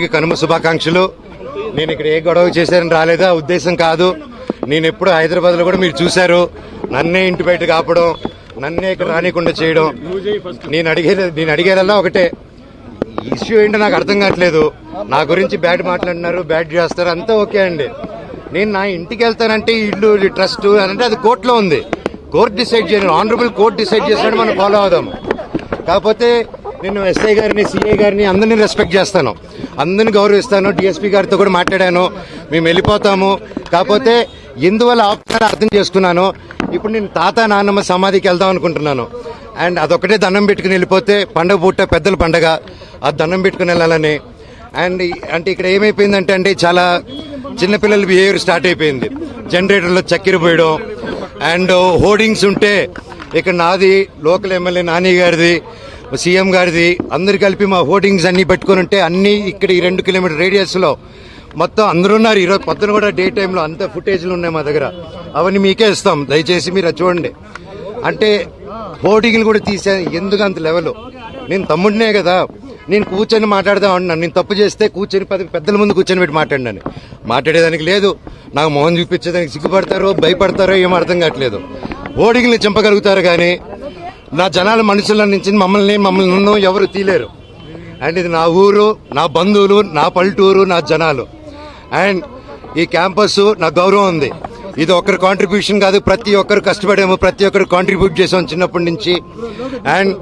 అందరికీ కనుమ శుభాకాంక్షలు. నేను ఇక్కడ ఏ గొడవ చేశారని రాలేదా? ఉద్దేశం కాదు. నేను ఎప్పుడు హైదరాబాద్లో కూడా మీరు చూశారు. నన్నే ఇంటి బయట కాపడం నన్నే ఇక్కడ రానికుండా చేయడం. నేను అడిగే నేను అడిగేదల్లా ఒకటే. ఇష్యూ ఏంటో నాకు అర్థం కావట్లేదు. నా గురించి బ్యాడ్ మాట్లాడినారు బ్యాడ్ చేస్తారు అంతా ఓకే అండి. నేను నా ఇంటికి వెళ్తానంటే ఇల్లు ట్రస్ట్ అని అంటే అది కోర్టులో ఉంది. కోర్టు డిసైడ్ చేయండి. ఆనరబుల్ కోర్టు డిసైడ్ చేసినట్టు మనం ఫాలో అవుదాం. కాకపోతే నేను ఎస్ఐ గారిని సిఐ గారిని అందరినీ రెస్పెక్ట్ చేస్తాను. అందరిని గౌరవిస్తాను. డిఎస్పీ గారితో కూడా మాట్లాడాను. మేము వెళ్ళిపోతాము. కాకపోతే ఎందువల్ల ఆపుతారో అర్థం చేసుకున్నాను. ఇప్పుడు నేను తాత నాన్నమ్మ సమాధికి వెళ్దాం అనుకుంటున్నాను. అండ్ అదొకటే దండం పెట్టుకుని వెళ్ళిపోతే పండగ పూట పెద్దల పండగ. ఆ దండం పెట్టుకుని వెళ్ళాలని. అండ్ అంటే ఇక్కడ ఏమైపోయిందంటే అండి చాలా చిన్నపిల్లల బిహేవియర్ స్టార్ట్ అయిపోయింది. జనరేటర్లో చక్కెర పోయడం. అండ్ హోర్డింగ్స్ ఉంటే ఇక్కడ నాది లోకల్ ఎమ్మెల్యే నాని గారిది సీఎం గారిది అందరు కలిపి మా హోర్డింగ్స్ అన్ని పెట్టుకుని ఉంటే అన్ని ఇక్కడ ఈ రెండు కిలోమీటర్ రేడియస్లో మొత్తం అందరూ ఉన్నారు. ఈరోజు పొద్దున కూడా డే టైంలో అంత ఫుటేజ్లు ఉన్నాయి మా దగ్గర. అవన్నీ మీకే ఇస్తాం. దయచేసి మీరు చూడండి. అంటే హోర్డింగ్లు కూడా తీసే ఎందుకు అంత లెవెల్ నేను తమ్ముడినే కదా. నేను కూర్చొని మాట్లాడదాం అంటున్నాను నేను తప్పు చేస్తే కూర్చొని పది పెద్దల ముందు కూర్చొని పెట్టి మాట్లాడినాను. మాట్లాడేదానికి లేదు. నాకు మొహం చూపించేదానికి సిగ్గుపడతారో భయపడతారో ఏం అర్థం కావట్లేదు. హోర్డింగ్లు చంపగలుగుతారు కానీ నా జనాల మనుషుల నుంచి మమ్మల్ని మమ్మల్ని నన్ను ఎవరు తీలేరు. అండ్ ఇది నా ఊరు నా బంధువులు నా పల్లెటూరు నా జనాలు. అండ్ ఈ క్యాంపస్ నా గౌరవం ఉంది. ఇది ఒక్కరి కాంట్రిబ్యూషన్ కాదు ప్రతి ఒక్కరు కష్టపడాము ప్రతి ఒక్కరు కాంట్రిబ్యూట్ చేసాం చిన్నప్పటి నుంచి. అండ్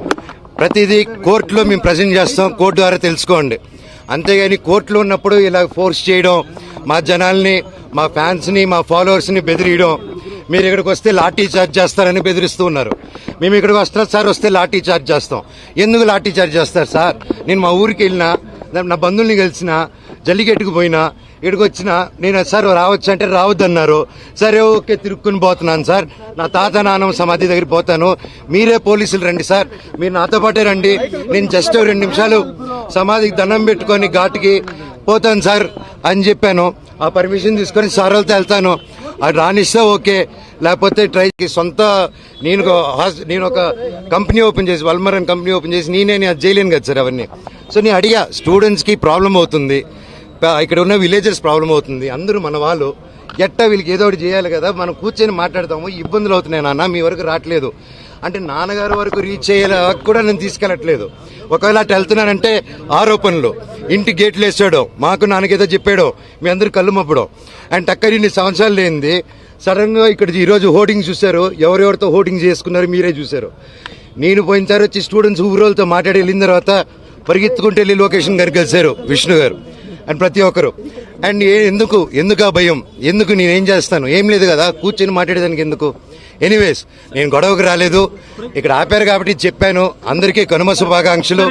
ప్రతిదీ కోర్టులో మేము ప్రజెంట్ చేస్తాం కోర్టు ద్వారా తెలుసుకోండి. అంతేగాని కోర్టులో ఉన్నప్పుడు ఇలా ఫోర్స్ చేయడం మా జనాల్ని మా ఫ్యాన్స్ని మా ఫాలోవర్స్ని బెదిరియడం మీరు ఇక్కడికి వస్తే లాఠీ చార్జ్ చేస్తారని బెదిరిస్తూ ఉన్నారు. మేము ఇక్కడికి వస్తాం సార్ వస్తే లాఠీ చార్జ్ చేస్తాం. ఎందుకు లాఠీ చార్జ్ చేస్తారు సార్? నేను మా ఊరికి వెళ్ళినా నా- నా బంధువుల్ని కలిసిన జల్లికెట్టుకు పోయినా ఇక్కడికి వచ్చిన నేను సార్ రావచ్చు అంటే రావద్దన్నారు. సరే ఓకే తిరుక్కుని పోతున్నాను సార్. నా తాత నాన్నమ్మ సమాధి దగ్గర పోతాను. మీరే పోలీసులు రండి సార్. మీరు నాతో పాటే రండి. నేను జస్ట్ రెండు నిమిషాలు సమాధికి దండం పెట్టుకొని ఘాటుకి పోతాను సార్ అని చెప్పాను. ఆ పర్మిషన్ తీసుకొని సార్ వాళ్ళతో వెళ్తాను. అది రానిస్తే ఓకే లేకపోతే ట్రై సొంత నేను ఒక హాస్- నేను ఒక కంపెనీ ఓపెన్ చేసి వల్మరన్ కంపెనీ ఓపెన్ చేసి నేనే నేను అది చేయలేను కదా సార్ అవన్నీ. సో నేను అడిగా స్టూడెంట్స్కి ప్రాబ్లం అవుతుంది. ఇక్కడ ఉన్న విలేజెస్ ప్రాబ్లం అవుతుంది. అందరూ మన వాళ్ళు. ఎట్టా వీళ్ళకి ఏదో ఒకటి చేయాలి కదా మనం కూర్చొని మాట్లాడతాము. ఇబ్బందులు అవుతున్నాయి నాన్న మీ వరకు రావట్లేదు. అంటే నాన్నగారి వరకు రీచ్ అయ్యేలా కూడా నేను తీసుకెళ్ళట్లేదు. ఒకవేళ అటు వెళ్తున్నానంటే ఆరోపణలు. ఇంటి గేట్లు వేసాడో. మాకు నాన్నకేదో చెప్పాడో. మీ అందరు కళ్ళు మప్పుడు అండ్ టక్కర్ ఇన్ని సంవత్సరాలు లేనిది. సడన్గా ఇక్కడ ఈరోజు హోర్డింగ్ చూశారు. ఎవరెవరితో హోర్డింగ్ చేసుకున్నారు మీరే చూశారు. నేను పోయినసారి వచ్చి స్టూడెంట్స్ ఊరోళ్ళతో మాట్లాడి వెళ్ళిన తర్వాత పరిగెత్తుకుంటూ వెళ్ళి లొకేషన్ గారికి కలిశారు విష్ణు గారు అండ్ ప్రతి ఒక్కరు. అండ్ ఎందుకు? ఎందుకు ఆ భయం? ఎందుకు నేనేం చేస్తాను? ఏం లేదు కదా? కూర్చొని మాట్లాడేదానికి ఎందుకు? ఎనీవేస్ నేను గొడవకు రాలేదు. ఇక్కడ ఆపారు కాబట్టి చెప్పాను. అందరికీ కనుమ శుభాకాంక్షలు.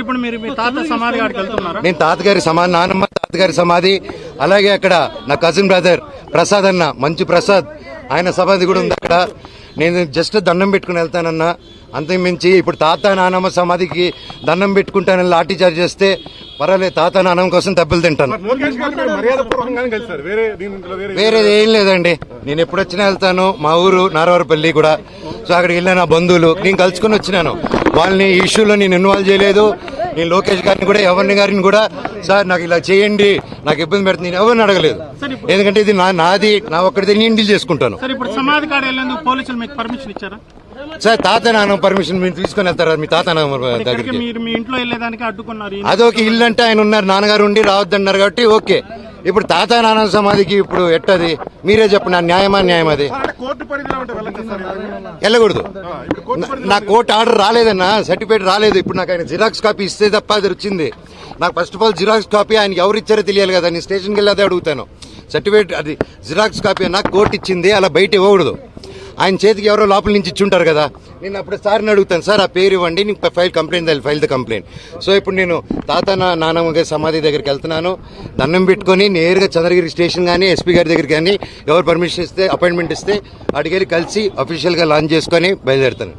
నేను తాతగారి సమాధి నానమ్మ తాతగారి సమాధి. అలాగే అక్కడ నా కజిన్ బ్రదర్ ప్రసాద్ అన్న మంచు ప్రసాద్. ఆయన సమాధి కూడా ఉంది అక్కడ. నేను జస్ట్ దండం పెట్టుకుని వెళ్తానన్నా. అంతకు మించి ఇప్పుడు తాత నానమ్మ సమాధికి దండం పెట్టుకుంటానని లాఠీ చార్జ్ చేస్తే పర్వాలేదు తాత నానమ్మ కోసం దెబ్బలు తింటాను. వేరేది ఏం లేదండి. నేను ఎప్పుడు వచ్చినా వెళ్తాను. మా ఊరు నారవరపల్లి కూడా. సో అక్కడికి వెళ్ళిన నా బంధువులు నేను కలుసుకుని వచ్చినాను. వాళ్ళని ఈ ఇష్యూలో నేను ఇన్వాల్వ్ చేయలేదు. నేను లోకేష్ గారిని కూడా ఎవరిని గారిని కూడా సార్ నాకు ఇలా చేయండి. నాకు ఇబ్బంది పెడుతుంది. నేను ఎవరిని అడగలేదు. ఎందుకంటే ఇది నా నాది నా ఒక్కడిది నేను డీల్ చేసుకుంటాను. సార్ తాత నాన్న పర్మిషన్ మీరు తీసుకొని వెళ్తారా? మీ తాత నాన్న ఇక్కడికి దగ్గరికి మీరు మీ ఇంట్లో వెళ్ళేదానికి అడ్డుకున్నారు అదొక ఇల్లు అంటే ఆయన ఉన్నారు నాన్నగారు ఉండి రావద్దన్నారు కాబట్టి ఓకే. ఇప్పుడు తాత నాన్న సమాధికి ఇప్పుడు ఎట్టది? మీరే చెప్పండి నా న్యాయమా న్యాయం అది. వెళ్ళకూడదు. నా కోర్టు ఆర్డర్ రాలేదన్నా సర్టిఫికేట్ రాలేదు. ఇప్పుడు నాకు ఆయన జిరాక్స్ కాపీ ఇస్తే తప్ప అది వచ్చింది. నాకు first of all xerox copy ఆయన ఎవరు ఇచ్చారో తెలియాలి కదా నేను స్టేషన్కి వెళ్ళి అదే అడుగుతాను. సర్టిఫికేట్ అది జిరాక్స్ కాపీ నాకు కోర్టు ఇచ్చింది అలా బయట ఇవ్వకూడదు. ఆయన చేతికి ఎవరో లోపల నుంచి ఇచ్చి ఉంటారు కదా. నేను అప్పుడు సార్ని అడుగుతాను సార్ ఆ పేరు ఇవ్వండి నీకు file complaint file the complaint. So ఇప్పుడు నేను తాత నా నానమ్మ గారి సమాధి దగ్గరికి వెళ్తున్నాను. దండం పెట్టుకొని నేరుగా చంద్రగిరి స్టేషన్ కానీ ఎస్పీ గారి దగ్గరికి కానీ ఎవరు పర్మిషన్ ఇస్తే అపాయింట్మెంట్ ఇస్తే అడిగేది కలిసి అఫీషియల్గా లాంచ్ చేసుకొని బయలుదేరుతాను.